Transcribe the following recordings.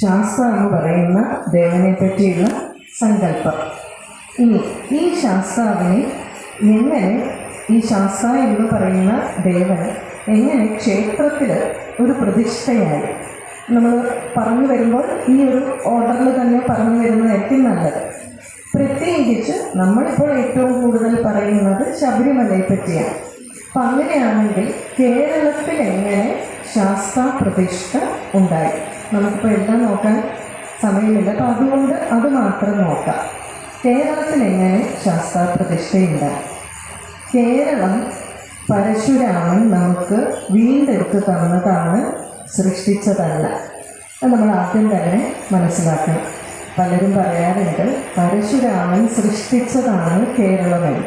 ശാസ്ത്ര എന്ന് പറയുന്ന ദേവനെ പറ്റിയുള്ള സങ്കല്പം. ഇനി ഈ ശാസ്താവിനെ എങ്ങനെ ഈ ശാസ്ത്ര എന്ന് പറയുന്ന ദേവൻ എങ്ങനെ ക്ഷേത്രത്തിൽ ഒരു പ്രതിഷ്ഠയായി? നമ്മൾ പറഞ്ഞു വരുമ്പോൾ ഈ ഒരു ഓർഡറിൽ തന്നെ പറഞ്ഞു വരുന്നതായിരിക്കും നല്ലത്. പ്രത്യേകിച്ച് നമ്മളിപ്പോൾ ഏറ്റവും കൂടുതൽ പറയുന്നത് ശബരിമലയെ പറ്റിയാണ്. അപ്പം അങ്ങനെയാണെങ്കിൽ കേരളത്തിൽ എങ്ങനെ ശാസ്ത്ര പ്രതിഷ്ഠ ഉണ്ടായി? നമുക്കിപ്പോൾ എല്ലാം നോക്കാൻ സമയമില്ല. അപ്പോൾ അതുകൊണ്ട് അത് മാത്രം നോക്കാം. കേരളത്തിൽ എങ്ങനെ ശാസ്ത്ര പ്രതിഷ്ഠയുണ്ട്? കേരളം പരശുരാമൻ നമുക്ക് വീണ്ടെടുത്ത് തന്നതാണ് സൃഷ്ടിച്ചതല്ല. അത് നമ്മൾ ആദ്യം തന്നെ മനസ്സിലാക്കണം. പലരും പറയാറുണ്ട് പരശുരാമൻ സൃഷ്ടിച്ചതാണ് കേരളമെന്ന്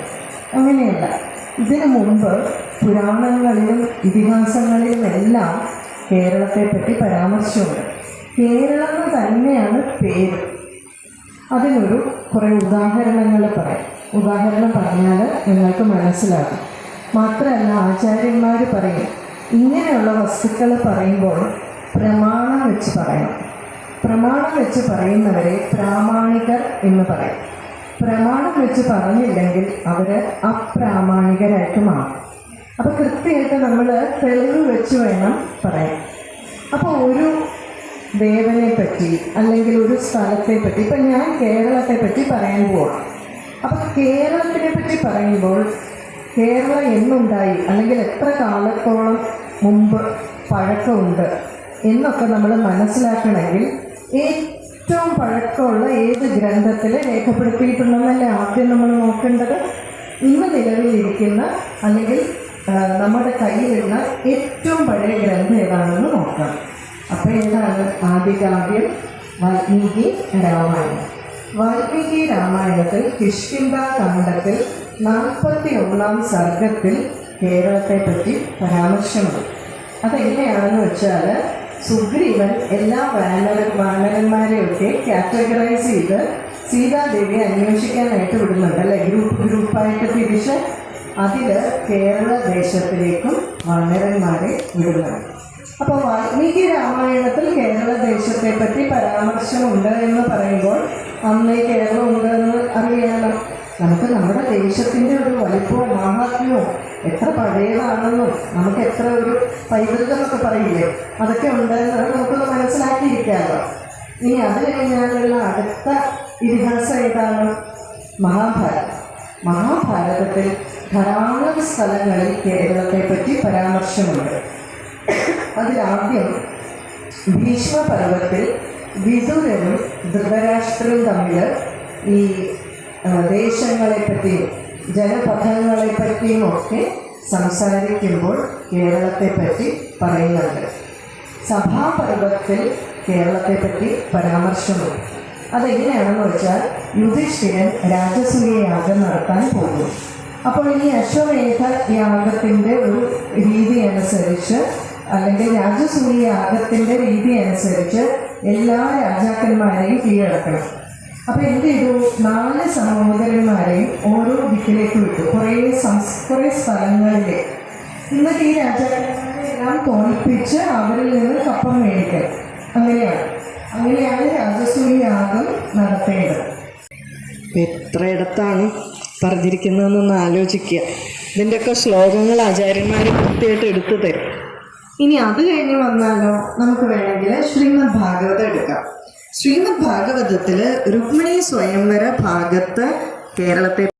അങ്ങനെയല്ല. ഇതിനു മുമ്പ് പുരാണങ്ങളിലും ഇതിഹാസങ്ങളിലും എല്ലാം കേരളത്തെപ്പറ്റി പരാമർശമുണ്ട്. കേരളം തന്നെയാണ് പേര്. അതിനൊരു കുറേ ഉദാഹരണങ്ങൾ പറയാം. ഉദാഹരണം പറഞ്ഞാൽ നിങ്ങൾക്ക് മനസ്സിലാകും. മാത്രമല്ല ആചാര്യന്മാർ പറയും ഇങ്ങനെയുള്ള വസ്തുക്കൾ പറയുമ്പോൾ പ്രമാണം വെച്ച് പറയണം. പ്രമാണം വെച്ച് പറയുന്നവരെ പ്രാമാണികർ എന്ന് പറയും. പ്രമാണം വെച്ച് പറഞ്ഞില്ലെങ്കിൽ അവർ അപ്രാമാണികരായിട്ട് മാറും. അപ്പോൾ കൃത്യമായിട്ട് നമ്മൾ തെളിവ് വെച്ച് വേണം പറയാൻ. അപ്പോൾ ഒരു ദേവനെ പറ്റി അല്ലെങ്കിൽ ഒരു സ്ഥലത്തെ പറ്റി ഇപ്പം ഞാൻ കേരളത്തെ പറ്റി പറയാൻ പോവാം അപ്പം കേരളത്തിനെ പറ്റി പറയുമ്പോൾ കേരളം എന്നുണ്ടായി അല്ലെങ്കിൽ എത്ര കാലത്തോളം മുമ്പ് പഴക്കമുണ്ട് എന്നൊക്കെ നമ്മൾ മനസ്സിലാക്കണമെങ്കിൽ ഏറ്റവും പഴക്കമുള്ള ഏത് ഗ്രന്ഥത്തിൽ രേഖപ്പെടുത്തിയിട്ടുണ്ടെന്നല്ലേ ആദ്യം നമ്മൾ നോക്കേണ്ടത്? ഇന്ന് നിലവിലിരിക്കുന്ന അല്ലെങ്കിൽ നമ്മുടെ കയ്യിലുള്ള ഏറ്റവും പഴയ ഗ്രന്ഥം ഏതാണെന്ന് നോക്കാം. അപ്പോൾ ഏതാണ് ആദികാവ്യം വാൽമീകി രാമായണം. വാൽമീകി രാമായണത്തിൽ കിഷ്കിന്ത കാണ്ഡത്തിൽ നാൽപ്പത്തി ഒന്നാം സർഗത്തിൽ കേരളത്തെ പറ്റി പരാമർശമുണ്ട്. അതെങ്ങനെയാണെന്ന് വെച്ചാൽ സുഗ്രീവൻ എല്ലാ വാനര വാനരന്മാരെയൊക്കെ കാറ്റഗറൈസ് ചെയ്ത് സീതാദേവിയെ അന്വേഷിക്കാനായിട്ട് വിടുന്നുണ്ട് അല്ലെ? ഗ്രൂപ്പ് ഗ്രൂപ്പായിട്ട് തിരിച്ച് അതിൽ കേരള ദേശത്തിലേക്കും വാനരന്മാരെ വിടുന്നുണ്ട്. അപ്പോൾ വാൽമീകി രാമായണത്തിൽ കേരള ദേശത്തെ പറ്റി പരാമർശമുണ്ട് എന്ന് പറയുമ്പോൾ അന്നേ കേരളം ഉണ്ട് എന്ന് അറിയാലോ. നമുക്ക് നമ്മുടെ ദേശത്തിന്റെ ഒരു വലിപ്പവും മാഹാത്മ്യവും എത്ര പഴയതാണെന്നും നമുക്ക് എത്ര ഒരു പൈതൃകം എന്നൊക്കെ പറയില്ലേ? അതൊക്കെ ഉണ്ടെന്ന് നമുക്കൊന്ന് മനസ്സിലാക്കിയിരിക്കാമോ ഇനി അത് കഴിഞ്ഞാലുള്ള അടുത്ത ഇതിഹാസം ഏതാണ്? മഹാഭാരതം. മഹാഭാരതത്തിൽ ധാരാളം സ്ഥലങ്ങളിൽ കേരളത്തെ പറ്റി പരാമർശമുണ്ട്. അതിലാദ്യം ഭീഷ്മപർവത്തിൽ വിദുരനും ധൃതരാഷ്ട്രവും തമ്മിൽ ഈ ദേശങ്ങളെപ്പറ്റിയും ജനപഥങ്ങളെപ്പറ്റിയും ഒക്കെ സംസാരിക്കുമ്പോൾ കേരളത്തെപ്പറ്റി പറയുന്നുണ്ട്. സഭാപർവത്തിൽ കേരളത്തെപ്പറ്റി പരാമർശമുണ്ട്. അതെങ്ങനെയാണെന്ന് വെച്ചാൽ യുധിഷ്ഠിരൻ രാജസൂയ യാഗം നടത്താൻ പോകുന്നു. അപ്പോൾ ഈ അശ്വമേധ യാഗത്തിന്റെ ഒരു രീതി അനുസരിച്ച് അല്ലെങ്കിൽ രാജസൂയ യാഗത്തിന്റെ രീതി അനുസരിച്ച് എല്ലാ രാജാക്കന്മാരെയും കീഴടക്കണം. അപ്പോൾ എന്ത് ചെയ്തു? നാല് സഹോദരന്മാരെയും ഓരോ ദിക്കിലേക്ക് വിട്ടു. കുറേ സംസ് കുറേ സ്ഥലങ്ങളിലെ. എന്നിട്ട് ഈ രാജാക്കന്മാരെല്ലാം തോൽപ്പിച്ച് അവരിൽ നിന്ന് കപ്പം മേടിക്കൽ അങ്ങനെയാണ്. അങ്ങനെയാണ് രാജസൂയ യാഗം നടത്തേണ്ടത്. എത്രയിടത്താണ് പറഞ്ഞിരിക്കുന്നതെന്നൊന്ന് ആലോചിക്കുക. ഇതിന്റെയൊക്കെ ശ്ലോകങ്ങൾ ആചാര്യന്മാർ കൃത്യമായിട്ട് എടുത്തു തരും. ഇനി അത് കഴിഞ്ഞ് വന്നാലോ നമുക്ക് വേണമെങ്കിൽ ശ്രീമദ് ഭാഗവതം എടുക്കാം. ശ്രീമദ് ഭാഗവതത്തിൽ രുക്മിണി സ്വയംവര ഭാഗത്ത് കേരളത്തെ